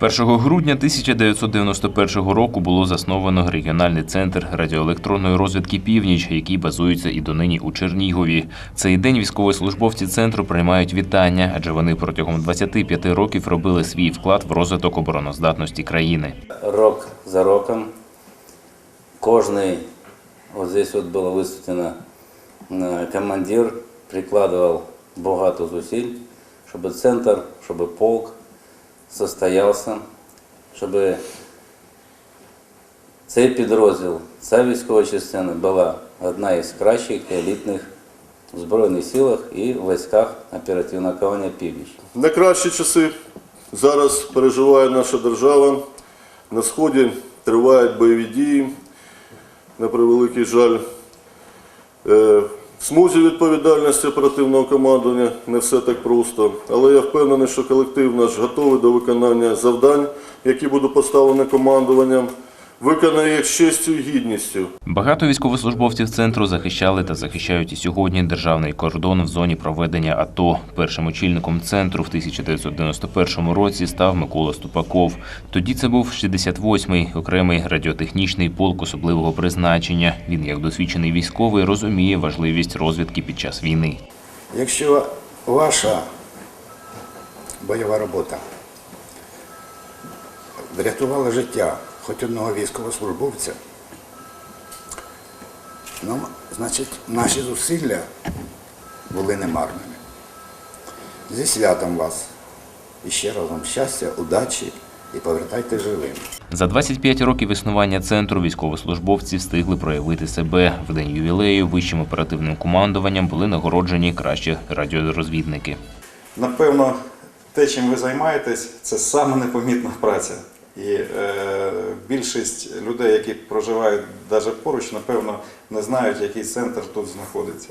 1 грудня 1991 року було засновано регіональний центр радіоелектронної розвідки Північ, який базується і донині у Чернігові. В Цей день військовослужбовці центру приймають вітання, адже вони протягом 25 років робили свій вклад в розвиток обороноздатності країни. рок за роком. Кожный, вот здесь вот было высветлено, э, командир прикладывал багато зусиль, чтобы центр, чтобы полк состоялся, щоб цей підрозділ, ця військова частина була одна із кращих елітних в Збройних силах і в військах оперативного керування «Північ». Найкращі часи зараз переживає наша держава. На сході тривають бойові дії, на превеликий жаль. В смузі відповідальності оперативного командування не все так просто, але я впевнений, що колектив наш готовий до виконання завдань, які будуть поставлені командуванням, виконає їх з честю і гідністю. Багато військовослужбовців центру захищали та захищають і сьогодні державний кордон в зоні проведення АТО. Першим очільником центру в 1991 році став Микола Ступаков. Тоді це був 68-й окремий радіотехнічний полк особливого призначення. Він, як досвідчений військовий, розуміє важливість розвідки під час війни. Якщо ваша бойова робота врятувала життя хоч одного військовослужбовця, ну, значить, наші зусилля були немарними. Зі святом вас. І ще разом щастя, удачі і повертайте живим. За 25 років існування центру військовослужбовці встигли проявити себе. В день ювілею вищим оперативним командуванням були нагороджені кращі радіорозвідники. Напевно, те, чим ви займаєтесь, це саме непомітна праця. І е, більшість людей, які проживають навіть поруч, напевно, не знають, який центр тут знаходиться.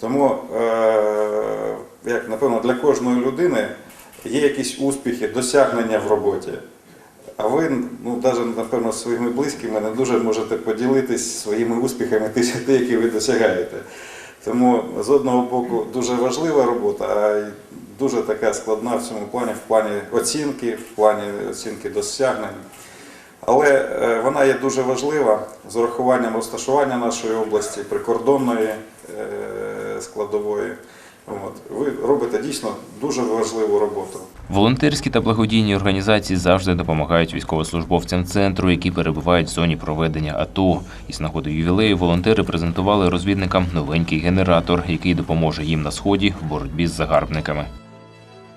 Тому, е, як напевно, для кожної людини є якісь успіхи, досягнення в роботі. А ви, ну, навіть, напевно, своїми близькими не дуже можете поділитись своїми успіхами, ті, які ви досягаєте. Тому з одного боку дуже важлива робота, а дуже така складна в цьому плані, в плані оцінки, в плані оцінки досягнень. Але е, вона є дуже важлива з урахуванням розташування нашої області, прикордонної е, складової. От. Ви робите дійсно дуже важливу роботу. Волонтерські та благодійні організації завжди допомагають військовослужбовцям центру, які перебувають в зоні проведення АТО. Із нагоди ювілею волонтери презентували розвідникам новенький генератор, який допоможе їм на сході в боротьбі з загарбниками.